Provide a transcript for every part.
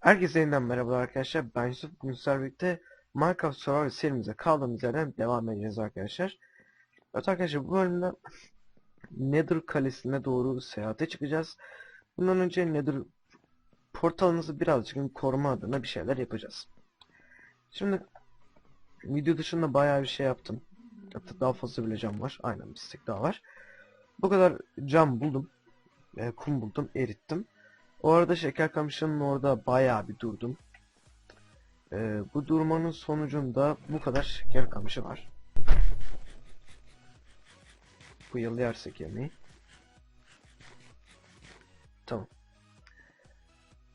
Herkese yeniden merhaba arkadaşlar. Ben Yusuf. Bugün birlikte Minecraft Survival serimize kaldığımız yerden devam edeceğiz arkadaşlar. Evet arkadaşlar bu bölümde Nether Kalesi'ne doğru seyahate çıkacağız. Bundan önce Nether portalımızı birazcık koruma adına bir şeyler yapacağız. Şimdi video dışında bayağı bir şey yaptım. Hatta daha fazla bile cam var. Aynen bir daha var. Bu kadar cam buldum. E, kum buldum, erittim. O arada şeker kamışının orada bayağı bir durdum. Ee, bu durmanın sonucunda bu kadar şeker kamışı var. Bu yıl yersek yemeği. Tamam.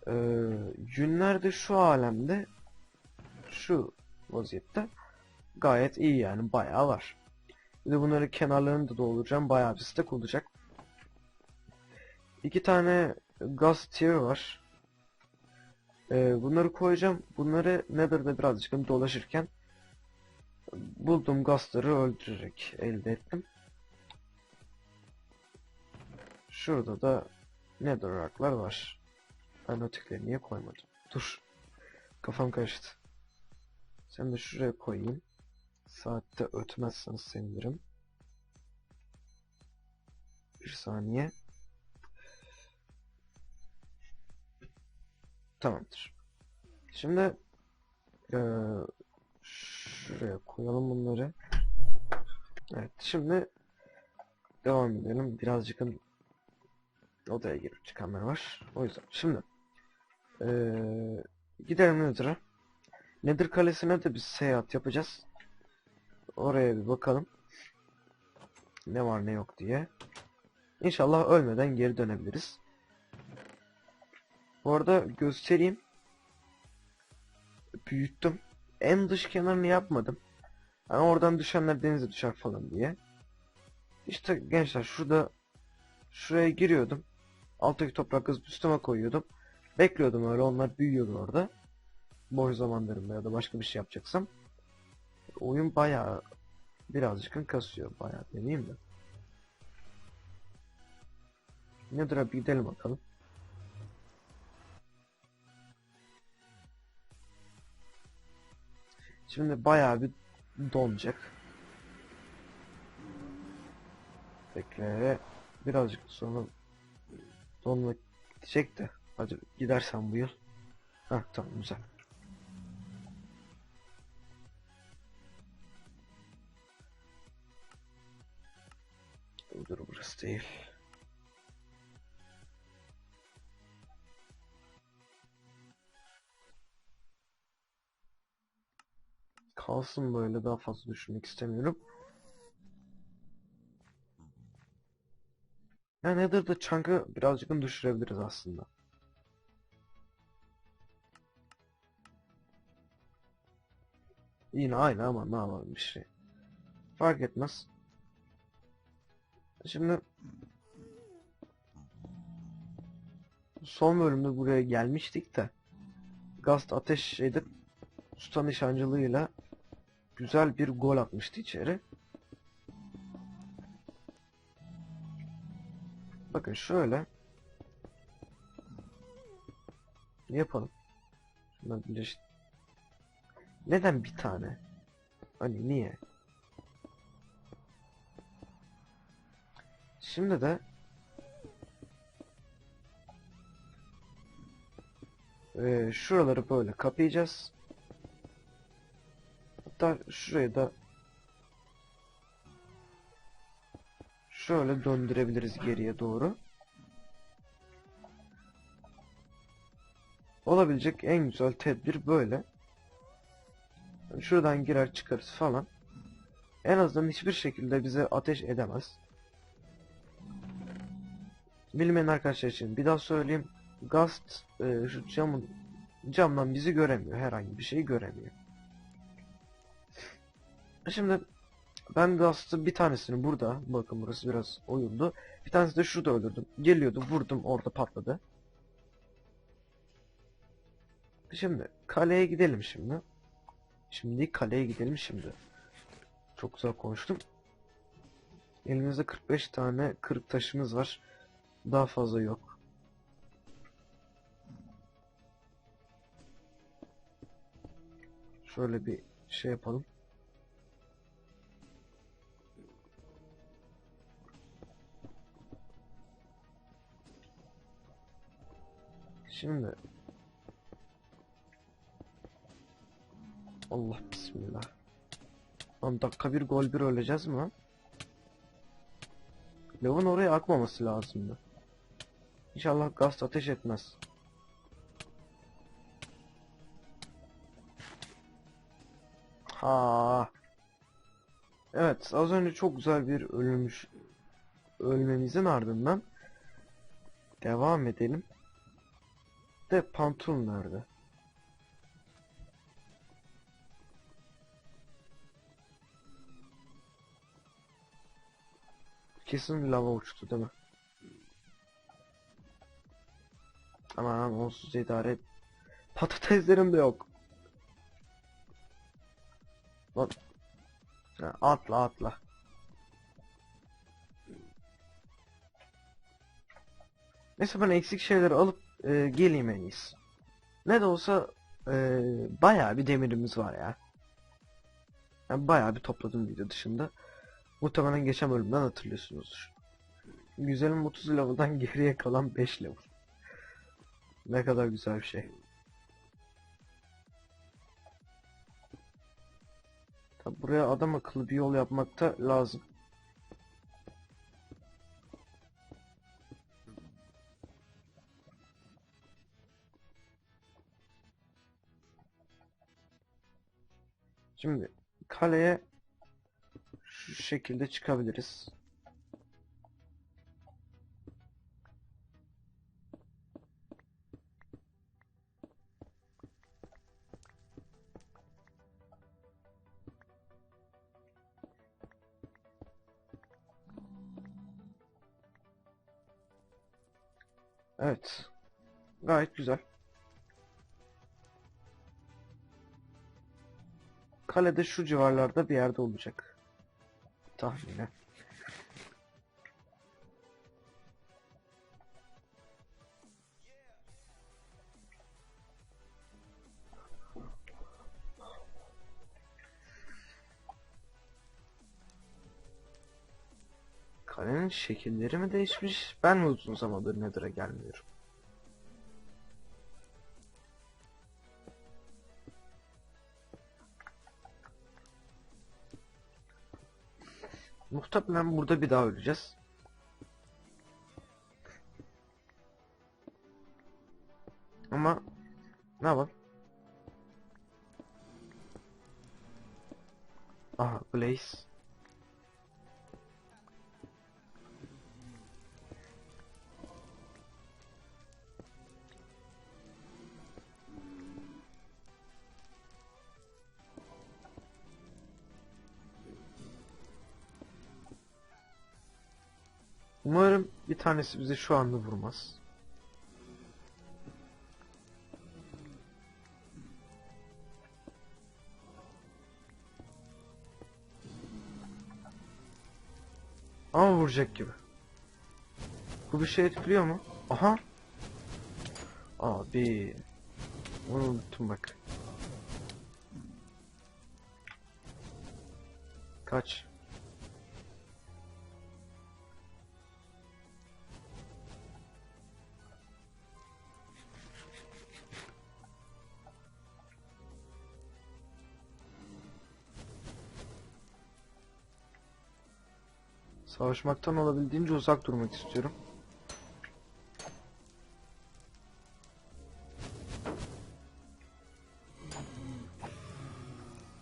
Ee, günler de şu alemde şu vaziyette gayet iyi yani bayağı var. Bir de bunları kenarlarını da dolduracağım bayağı bir stek olacak. İki tane gaz tier var. Ee, bunları koyacağım. Bunları Nether'da birazcık dolaşırken bulduğum gazları öldürerek elde ettim. Şurada da Nether rock'lar var. Ben ötekileri niye koymadım? Dur. Kafam karıştı. Sen de şuraya koyayım. Saatte ötmezseniz sevinirim. Bir saniye. Tamamdır. Şimdi eee, şuraya koyalım bunları. Evet şimdi devam edelim. Birazcık odaya girip çıkanlar var. O yüzden şimdi eee gidelim Nether'a. Nether Kalesi'ne de bir seyahat yapacağız. Oraya bir bakalım. Ne var ne yok diye. İnşallah ölmeden geri dönebiliriz. Bu arada göstereyim. Büyüttüm. En dış kenarını yapmadım. Yani oradan düşenler denize düşer falan diye. İşte gençler şurada şuraya giriyordum. Alttaki toprak kızıp üstüme koyuyordum. Bekliyordum öyle onlar büyüyordu orada. Boş zamanlarımda ya da başka bir şey yapacaksam. Oyun bayağı birazcık kasıyor bayağı demeyeyim de. Nedir abi gidelim bakalım. Şimdi bayağı bir donacak. Bekle. Birazcık sonra donma gidecek de. Hadi gidersen bu yıl. Heh tamam güzel. Dur burası değil. Kalsın böyle daha fazla düşünmek istemiyorum. Ya Nether'da chunk'ı birazcık düşürebiliriz aslında. Yine aynı ama ne yapalım bir şey. Fark etmez. Şimdi son bölümde buraya gelmiştik de Gast ateş edip usta nişancılığıyla güzel bir gol atmıştı içeri. Bakın şöyle yapalım. Neden bir tane? Hani niye? Şimdi de e, şuraları böyle kapayacağız. Hatta şurayı da şöyle döndürebiliriz geriye doğru. Olabilecek en güzel tedbir böyle. Şuradan girer çıkarız falan. En azından hiçbir şekilde bize ateş edemez. Bilmeyen arkadaşlar için bir daha söyleyeyim. Gast e, şu camın camdan bizi göremiyor. Herhangi bir şeyi göremiyor. Şimdi ben Gast'ı bir tanesini burada, bakın burası biraz oyuldu. Bir tanesi de şurada öldürdüm. Geliyordu, vurdum, orada patladı. Şimdi kaleye gidelim şimdi. Şimdi kaleye gidelim şimdi. Çok güzel konuştum. Elimizde 45 tane kırık taşımız var. Daha fazla yok. Şöyle bir şey yapalım. Şimdi Allah bismillah. Lan dakika bir gol bir öleceğiz mi lan? Lavın oraya akmaması lazımdı. İnşallah gaz ateş etmez. Ha. Evet, az önce çok güzel bir ölmüş ölmemizin ardından devam edelim. De Pantul nerede? Kesin lava uçtu değil mi? Aman onsuz idare. Patateslerim de yok. Lan. Atla atla. Neyse ben eksik şeyleri alıp e, geleyim. Ne de olsa e, bayağı bir demirimiz var ya. Yani bayağı bir topladım video dışında. Muhtemelen geçen bölümden hatırlıyorsunuzdur. Güzelim 30 level'dan geriye kalan 5 level. Ne kadar güzel bir şey. Tabi buraya adam akıllı bir yol yapmak da lazım. Şimdi kaleye şu şekilde çıkabiliriz. Evet. Gayet güzel. Kalede şu civarlarda bir yerde olacak. Tahminen. Kalenin şekilleri mi değişmiş? Ben mi uzun zamandır Nether'a gelmiyorum? Muhtemelen burada bir daha öleceğiz. Ama ne yapalım? Aha Blaze. Tanesi bizi şu anda vurmaz. Ama vuracak gibi. Bu bir şey etkiliyor mu? Aha. Abi. Onu unuttum bak. Kaç. Savaşmaktan olabildiğince uzak durmak istiyorum.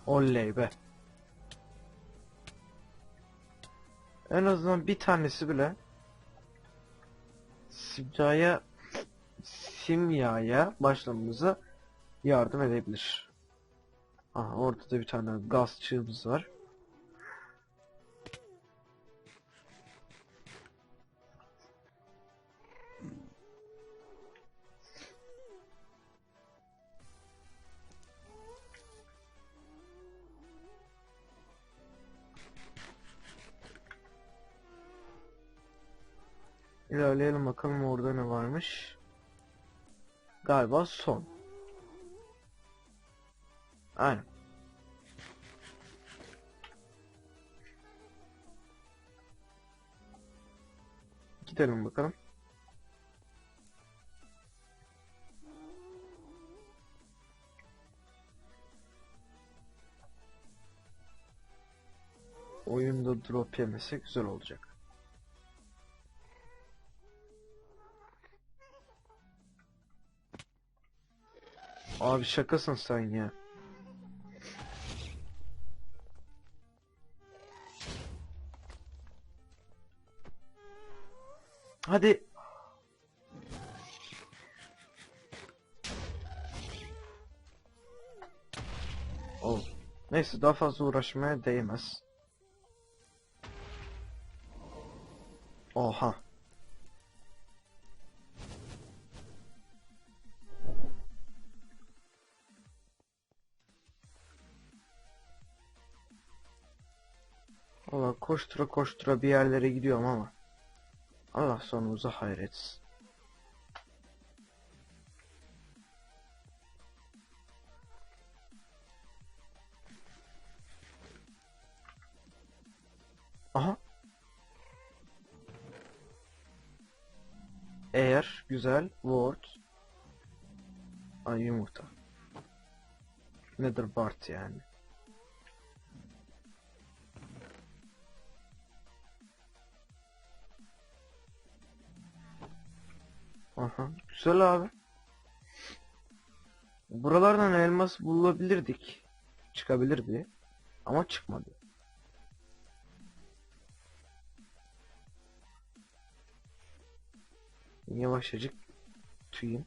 Oley be. En azından bir tanesi bile simyaya simyaya başlamamıza yardım edebilir. Aha, orada da bir tane gaz çığımız var. İlerleyelim bakalım orada ne varmış. Galiba son. Aynen. Gidelim bakalım. Oyunda drop yemesi güzel olacak. Abi şakasın sen ya. Hadi. Oh. Neyse daha fazla uğraşmaya değmez. Oha. Valla koştura koştura bir yerlere gidiyorum ama Allah sonumuzu hayretsin. Aha. Eğer güzel word Ay yumurta. Nedir Bart yani? Aha, güzel abi. Buralardan elmas bulabilirdik. Çıkabilirdi. Ama çıkmadı. Yavaşçacık tüyün.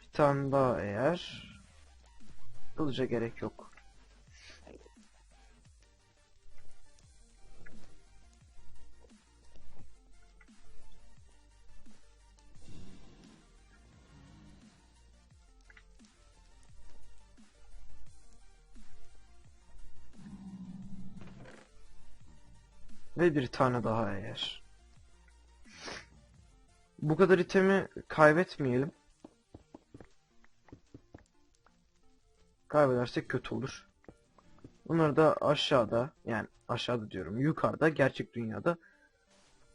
Bir tane daha eğer. Kılıca gerek yok. Ve bir tane daha eğer. Bu kadar itemi kaybetmeyelim. Kaybedersek kötü olur. Bunları da aşağıda yani aşağıda diyorum yukarıda gerçek dünyada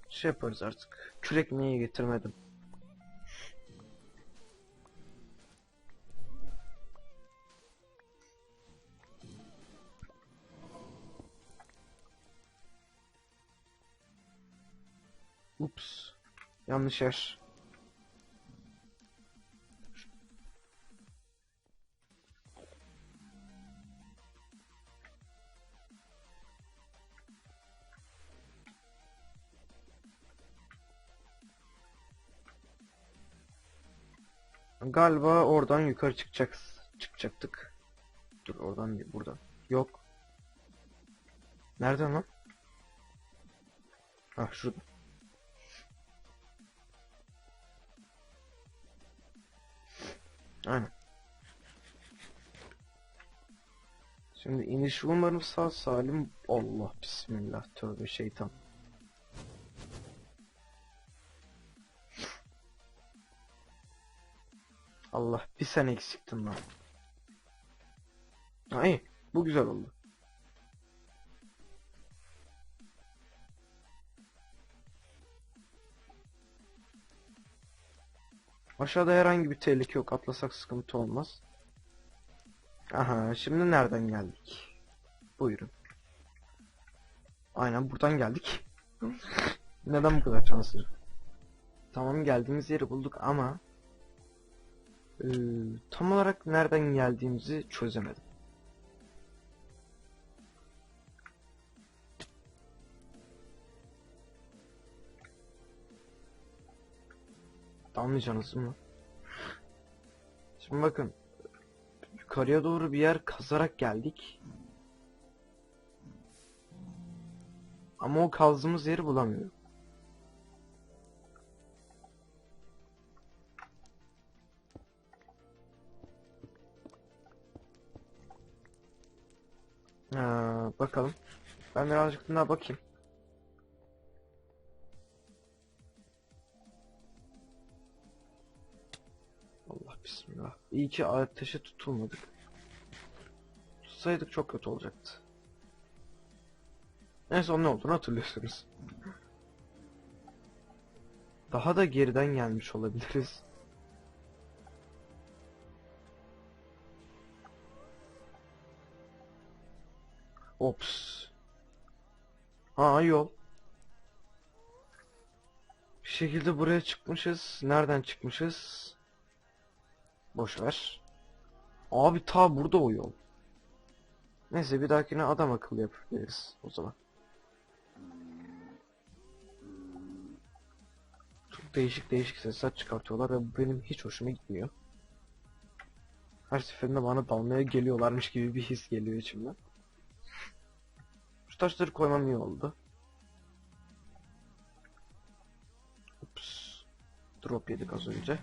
şey yaparız artık. Kürek niye getirmedim? Yanlış yer. Galiba oradan yukarı çıkacak çıkacaktık. Dur oradan değil buradan. Yok. Nereden lan? Ah şurada. Aynen. Şimdi iniş umarım sağ salim. Allah bismillah tövbe şeytan. Allah bir sen eksiktin lan. İyi. Bu güzel oldu. Aşağıda herhangi bir tehlike yok. Atlasak sıkıntı olmaz. Aha şimdi nereden geldik? Buyurun. Aynen buradan geldik. Neden bu kadar şanslı? Tamam geldiğimiz yeri bulduk ama ee, tam olarak nereden geldiğimizi çözemedim. Anlayacaksınız mı? Şimdi bakın yukarıya doğru bir yer kazarak geldik. Ama o kazdığımız yeri bulamıyorum. Ha, bakalım. Ben birazcık daha bakayım. İyi ki ateşe tutulmadık. Tutsaydık çok kötü olacaktı. En son ne olduğunu hatırlıyorsunuz. Daha da geriden gelmiş olabiliriz. Ops. Ha yol. Bir şekilde buraya çıkmışız. Nereden çıkmışız? Boş ver. Abi ta burada o yol. Neyse bir dahakine adam akıllı yapabiliriz o zaman. Çok değişik değişik sesler çıkartıyorlar ve bu benim hiç hoşuma gitmiyor. Her seferinde bana dalmaya geliyorlarmış gibi bir his geliyor içimden. Şu taşları koymam iyi oldu. Ups. Drop yedik az önce.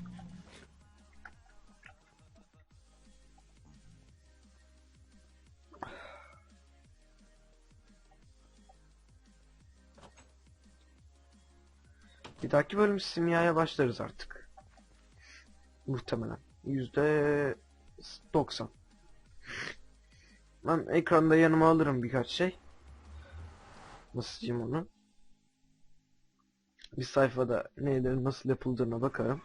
Bir dahaki bölüm simyaya başlarız artık. Muhtemelen. Yüzde 90. Ben ekranda yanıma alırım birkaç şey. Nasıl diyeyim onu? Bir sayfada neylerin nasıl yapıldığına bakarım.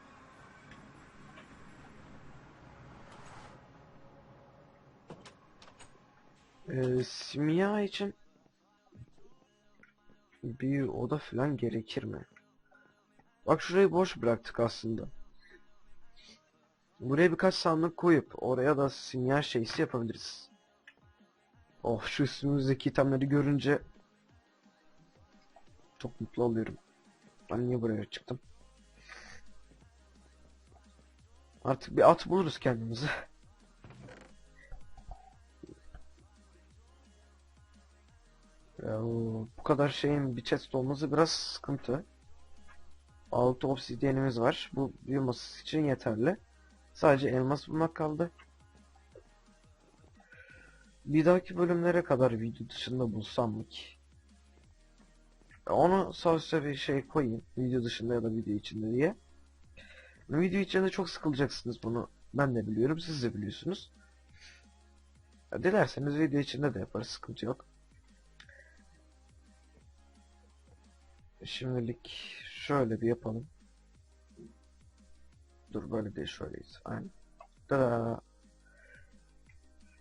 Ee, simya için bir oda falan gerekir mi? Bak şurayı boş bıraktık aslında. Buraya birkaç sandık koyup oraya da sinyal şeysi yapabiliriz. Oh şu üstümüzdeki itemleri görünce çok mutlu oluyorum. Ben niye buraya çıktım? Artık bir at buluruz kendimize. Ya, bu kadar şeyin bir chest olması biraz sıkıntı. 6 obsidyenimiz var. Bu büyümesi için yeterli. Sadece elmas bulmak kaldı. Bir dahaki bölümlere kadar video dışında bulsam mı ki? Onu sağ üstte bir şey koyayım. Video dışında ya da video içinde diye. Video içinde çok sıkılacaksınız bunu. Ben de biliyorum. Siz de biliyorsunuz. Ya dilerseniz video içinde de yaparız. Sıkıntı yok. Şimdilik şöyle bir yapalım. Dur böyle değil şöyleyiz. Aynen. Tada.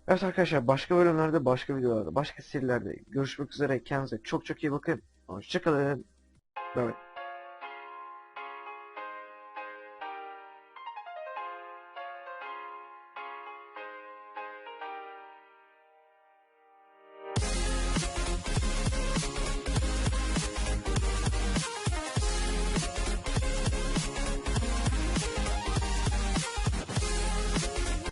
Evet arkadaşlar başka bölümlerde başka videolarda başka serilerde görüşmek üzere. Kendinize çok çok iyi bakın. Hoşçakalın. Bye bye.